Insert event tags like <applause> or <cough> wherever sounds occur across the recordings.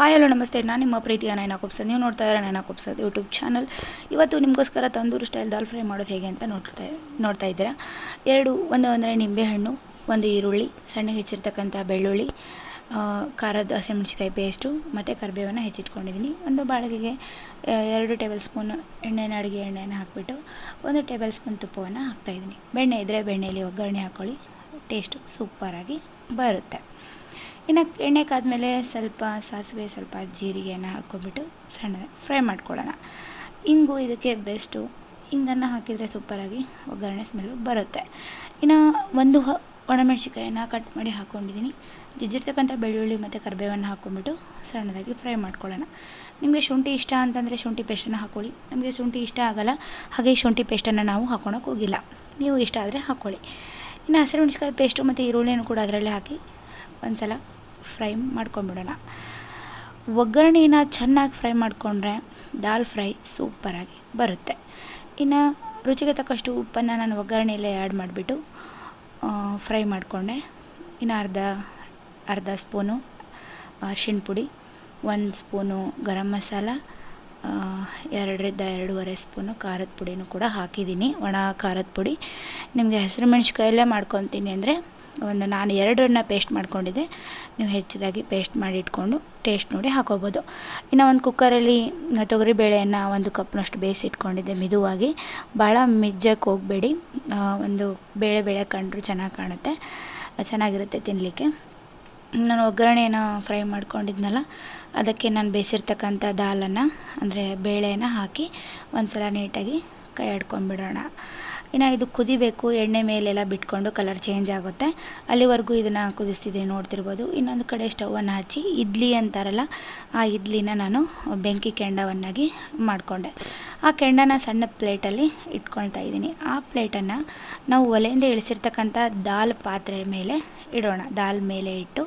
Hi hello ನಮಸ್ತೆ. ನಾನು ನಿಮ್ಮ ಪ್ರೀತಿಯ ನೈನಾ ಕುಪ್ಸದ್ ನೀವು ನೋಡ್ತಾ ಇರೋ ನೈನಾ ಕುಪ್ಸದ್ ಯೂಟ್ಯೂಬ್ ಚಾನಲ್ ಇವತ್ತು ನಿಮಗೋಸ್ಕರ ತಂದೂರು ಸ್ಟೈಲ್ ದಾಲ್ ಫ್ರೈ ಮಾಡೋದು ಹೇಗೆ ಅಂತ ನೋಡ್ತಾ ನೋಡ್ತಾ ಇದ್ದೀರಾ? ಎರಡು, ಒಂದು ಅಂದರೆ ನಿಂಬೆಹಣ್ಣು, ಒಂದು ಈರುಳ್ಳಿ ಸಣ್ಣಗೆ ಹೆಚ್ಚಿರ್ತಕ್ಕಂಥ ಬೆಳ್ಳುಳ್ಳಿ ಖಾರದ ಹಸಿಮೆಣಸಿಕಾಯಿ ಪೇಸ್ಟು ಮತ್ತು ಕರಿಬೇವನ್ನು ಹೆಚ್ಚಿಟ್ಕೊಂಡಿದ್ದೀನಿ. ಒಂದು ಬಾಳಿಗೆಗೆ ಎರಡು ಟೇಬಲ್ ಸ್ಪೂನ್ ಎಣ್ಣೆನ, ಅಡುಗೆ ಎಣ್ಣೆನ ಹಾಕಿಬಿಟ್ಟು ಒಂದು ಟೇಬಲ್ ಸ್ಪೂನ್ ತುಪ್ಪವನ್ನು ಹಾಕ್ತಾಯಿದ್ದೀನಿ ಬೆಣ್ಣೆ ಇದ್ದರೆ ಬೆಣ್ಣೆಯಲ್ಲಿ ಒಗ್ಗರಣೆ ಹಾಕ್ಕೊಳ್ಳಿ ಟೇಸ್ಟು ಸೂಪರಾಗಿ ಬರುತ್ತೆ. ಇನ್ನು ಎಣ್ಣೆ ಕಾದಮೇಲೆ ಸ್ವಲ್ಪ ಸಾಸಿವೆ, ಸ್ವಲ್ಪ ಜೀರಿಗೆಯನ್ನು ಹಾಕ್ಕೊಂಡ್ಬಿಟ್ಟು ಸಣ್ಣದಾಗಿ ಫ್ರೈ ಮಾಡ್ಕೊಳ್ಳೋಣ. ಇಂಗು ಇದಕ್ಕೆ ಬೆಸ್ಟು ಇಂಗನ್ನು ಹಾಕಿದರೆ ಸೂಪರಾಗಿ ಒಗ್ಗರಣೆ ಸ್ಮೆಲ್ಲು ಬರುತ್ತೆ. ಇನ್ನು ಒಂದು ಒಣಮೆಣಸಿಕಾಯನ್ನು ಕಟ್ ಮಾಡಿ ಹಾಕ್ಕೊಂಡಿದ್ದೀನಿ ಜಿಜ್ಜಿರ್ತಕ್ಕಂಥ ಬೆಳ್ಳುಳ್ಳಿ ಮತ್ತು ಕರಿಬೇವನ್ನು ಹಾಕ್ಕೊಂಬಿಟ್ಟು ಸಣ್ಣದಾಗಿ ಫ್ರೈ ಮಾಡ್ಕೊಳ್ಳೋಣ. ನಿಮಗೆ ಶುಂಠಿ ಇಷ್ಟ ಅಂತಂದರೆ ಶುಂಠಿ ಪೇಸ್ಟನ್ನು ಹಾಕ್ಕೊಳ್ಳಿ ನಮಗೆ ಶುಂಠಿ ಇಷ್ಟ ಆಗಲ್ಲ, ಹಾಗೆ ಶುಂಠಿ ಪೇಸ್ಟನ್ನು ನಾವು ಹಾಕ್ಕೊಳಕ್ಕೆ ಹೋಗಿಲ್ಲ. ನೀವು ಇಷ್ಟ ಆದರೆ ಹಾಕ್ಕೊಳ್ಳಿ ಇನ್ನು ಹಸಿರು ಮೆಣಸಿಕಾಯಿ ಪೇಸ್ಟು ಮತ್ತು ಈರುಳ್ಳಿಯನ್ನು ಕೂಡ ಅದರಲ್ಲೇ ಹಾಕಿ ಒಂದು ಸಲ ಫ್ರೈ ಮಾಡ್ಕೊಂಡ್ಬಿಡೋಣ ಒಗ್ಗರಣೆನ ಚೆನ್ನಾಗಿ ಫ್ರೈ ಮಾಡಿಕೊಂಡ್ರೆ ದಾಲ್ ಫ್ರೈ ಸೂಪರಾಗಿ ಬರುತ್ತೆ. ಇನ್ನು ರುಚಿಗೆ ತಕ್ಕಷ್ಟು ಉಪ್ಪನ್ನು ನಾನು ಒಗ್ಗರಣೆಯಲ್ಲೇ ಆ್ಯಡ್ ಮಾಡಿಬಿಟ್ಟು ಫ್ರೈ ಮಾಡಿಕೊಂಡೆ. ಇನ್ನು ಅರ್ಧ ಅರ್ಧ ಸ್ಪೂನು ಅರ್ಶಿಣ ಪುಡಿ ಒಂದು ಸ್ಪೂನು ಗರಂ ಮಸಾಲ ಎರಡರಿಂದ ಎರಡೂವರೆ ಸ್ಪೂನು ಖಾರದ ಪುಡಿನೂ ಕೂಡ ಹಾಕಿದ್ದೀನಿ. ಒಣ ಖಾರದ ಪುಡಿ. ನಿಮಗೆ ಹಸಿರು ಮೆಣಸಿಕಾಯಲ್ಲೇ ಮಾಡ್ಕೊತೀನಿ ಅಂದರೆ ಒಂದು ನಾನು ಎರಡನ್ನ ಪೇಸ್ಟ್ ಮಾಡ್ಕೊಂಡಿದ್ದೆ. ನೀವು ಹೆಚ್ಚಿದಾಗಿ ಪೇಸ್ಟ್ ಮಾಡಿ ಇಟ್ಕೊಂಡು ಟೇಸ್ಟ್ ನೋಡಿ ಹಾಕೋಬೋದು. ಇನ್ನು ಒಂದು ಕುಕ್ಕರಲ್ಲಿ ತೊಗರಿಬೇಳೆಯನ್ನು ಒಂದು ಕಪ್ನಷ್ಟು ಬೇಯಿಸಿಟ್ಕೊಂಡಿದ್ದೆ ಮಿದುವಾಗಿ. ಭಾಳ ಮಿಜ್ಜಕ್ಕೆ ಹೋಗಬೇಡಿ. ಒಂದು ಬೇಳೆ ಬೇಳೆ ಕಂಡ್ರೂ ಚೆನ್ನಾಗಿ ಕಾಣುತ್ತೆ. ಚೆನ್ನಾಗಿರುತ್ತೆ ತಿನ್ನಲಿಕ್ಕೆ ನಾನು ಒಗ್ಗರಣೆನ ಫ್ರೈ ಮಾಡ್ಕೊಂಡಿದ್ನಲ್ಲ, ಅದಕ್ಕೆ ನಾನು ಬೇಯಿಸಿರ್ತಕ್ಕಂಥ ದಾಲನ್ನು, ಅಂದರೆ ಬೇಳೆಯನ್ನು ಹಾಕಿ ಒಂದು ಸಲ ನೀಟಾಗಿ ಕೈ ಆಡ್ಕೊಂಬಿಡೋಣ ಇನ್ನು ಇದು ಕುದಿಬೇಕು, ಎಣ್ಣೆ ಮೇಲೆಲ್ಲ ಬಿಟ್ಕೊಂಡು ಕಲರ್ ಚೇಂಜ್ ಆಗುತ್ತೆ. ಅಲ್ಲಿವರೆಗೂ ಇದನ್ನು ಕುದಿಸ್ತಿದ್ದೆ ನೋಡ್ತಿರ್ಬೋದು. ಇನ್ನೊಂದು ಕಡೆ ಸ್ಟವನ್ನು ಹಚ್ಚಿ, ಇಡ್ಲಿ ಅಂತಾರಲ್ಲ, ಆ ಇಡ್ಲಿನ ನಾನು ಬೆಂಕಿ ಕೆಂಡವನ್ನಾಗಿ ಮಾಡಿಕೊಂಡೆ. ಆ ಕೆಂಡನ ಸಣ್ಣ ಪ್ಲೇಟಲ್ಲಿ ಇಟ್ಕೊಳ್ತಾ ಇದ್ದೀನಿ. ಆ ಪ್ಲೇಟನ್ನು ನಾವು ಒಲೆಯಿಂದ ಇಳಿಸಿರ್ತಕ್ಕಂಥ ದಾಲ್ ಪಾತ್ರೆ ಮೇಲೆ ಇಡೋಣ. ದಾಲ್ ಮೇಲೆ ಇಟ್ಟು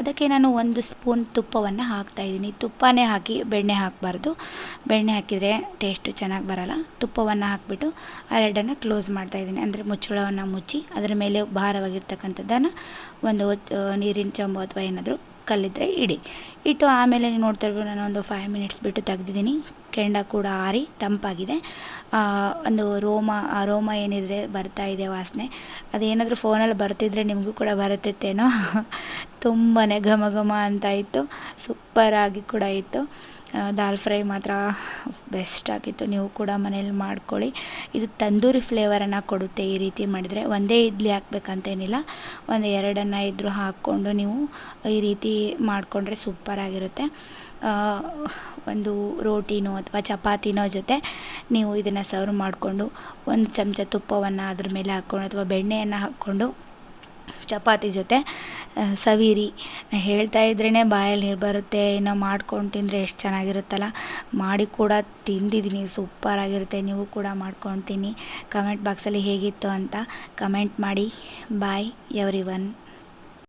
ಅದಕ್ಕೆ ನಾನು ಒಂದು ಸ್ಪೂನ್ ತುಪ್ಪವನ್ನು ಹಾಕ್ತಾಯಿದ್ದೀನಿ ತುಪ್ಪನೇ ಹಾಕಿ ಬೆಣ್ಣೆ ಹಾಕಬಾರ್ದು. ಬೆಣ್ಣೆ ಹಾಕಿದರೆ ಟೇಸ್ಟು ಚೆನ್ನಾಗಿ ಬರಲ್ಲ. ತುಪ್ಪವನ್ನು ಹಾಕಿಬಿಟ್ಟು ಆ ರೆಡನ್ನು ಕ್ಲೋಸ್ ಮಾಡ್ತಾಯಿದ್ದೀನಿ ಅಂದರೆ ಮುಚ್ಚಳವನ್ನು ಮುಚ್ಚಿ ಅದರ ಮೇಲೆ ಭಾರವಾಗಿರ್ತಕ್ಕಂಥದ್ದನ್ನು ಒಂದು ನೀರಿನ ಚಂಬು ಅಥವಾ ಏನಾದರೂ ಕಲ್ಲಿದ್ದರೆ ಇಡಿ. ಇಟ್ಟು ಆಮೇಲೆ ನೋಡ್ತಾ ಇರ್ಬೋದು ನಾನು ಒಂದು ಫೈವ್ ಮಿನಿಟ್ಸ್ ಬಿಟ್ಟು ತೆಗ್ದಿದ್ದೀನಿ. ಕೆಂಡ ಕೂಡ ಆರಿ ತಂಪಾಗಿದೆ. ಒಂದು ರೋಮ, ಆ, ರೋಮ ಏನಿದೆ ಬರ್ತಾ ಇದೆ ವಾಸನೆ. ಅದೇನಾದರೂ ಫೋನಲ್ಲಿ ಬರ್ತಿದ್ರೆ ನಿಮಗೂ ಕೂಡ ಬರುತ್ತಿತ್ತೇನೋ <laughs> ತುಂಬಾ ಘಮ ಘಮ ಅಂತ ಇತ್ತು. ಸೂಪರಾಗಿ ಕೂಡ ಇತ್ತು. ದಾಲ್ ಫ್ರೈ ಮಾತ್ರ ಬೆಸ್ಟ್ ಆಗಿತ್ತು. ನೀವು ಕೂಡ ಮನೇಲಿ ಮಾಡ್ಕೊಳ್ಳಿ. ಇದು ತಂದೂರಿ ಫ್ಲೇವರನ್ನು ಕೊಡುತ್ತೆ ಈ ರೀತಿ ಮಾಡಿದರೆ. ಒಂದೇ ಇಡ್ಲಿ ಹಾಕ್ಬೇಕಂತೇನಿಲ್ಲ. ಒಂದು ಎರಡನ್ನು ಇದ್ದರೂ ಹಾಕ್ಕೊಂಡು ನೀವು ಈ ರೀತಿ ಮಾಡಿಕೊಂಡ್ರೆ ಸೂಪರಾಗಿರುತ್ತೆ ಒಂದು ರೋಟಿನೋ ಅಥವಾ ಚಪಾತಿನೋ ಜೊತೆ ನೀವು ಇದನ್ನು ಸರ್ವ್ ಮಾಡಿಕೊಂಡು ಒಂದು ಚಮಚ ತುಪ್ಪವನ್ನು ಅದ್ರ ಮೇಲೆ ಹಾಕ್ಕೊಂಡು ಅಥವಾ ಬೆಣ್ಣೆಯನ್ನು ಹಾಕ್ಕೊಂಡು ಚಪಾತಿ ಜೊತೆ ಸವಿರಿ. ಹೇಳ್ತಾ ಇದ್ರೇ ಬಾಯಲ್ಲಿ ನೀರು ಬರುತ್ತೆ, ಇನ್ನು ಮಾಡ್ಕೊಂಡು ತಿಂದರೆ ಎಷ್ಟು ಚೆನ್ನಾಗಿರುತ್ತಲ್ಲ. ಮಾಡಿ ಕೂಡ ತಿಂದಿದ್ದೀನಿ ಸೂಪರಾಗಿರುತ್ತೆ ನೀವು ಕೂಡ ಮಾಡ್ಕೊತೀನಿ ಕಮೆಂಟ್ ಬಾಕ್ಸಲ್ಲಿ ಹೇಗಿತ್ತು ಅಂತ ಕಮೆಂಟ್ ಮಾಡಿ. ಬಾಯ್ ಎವ್ರಿ ಒನ್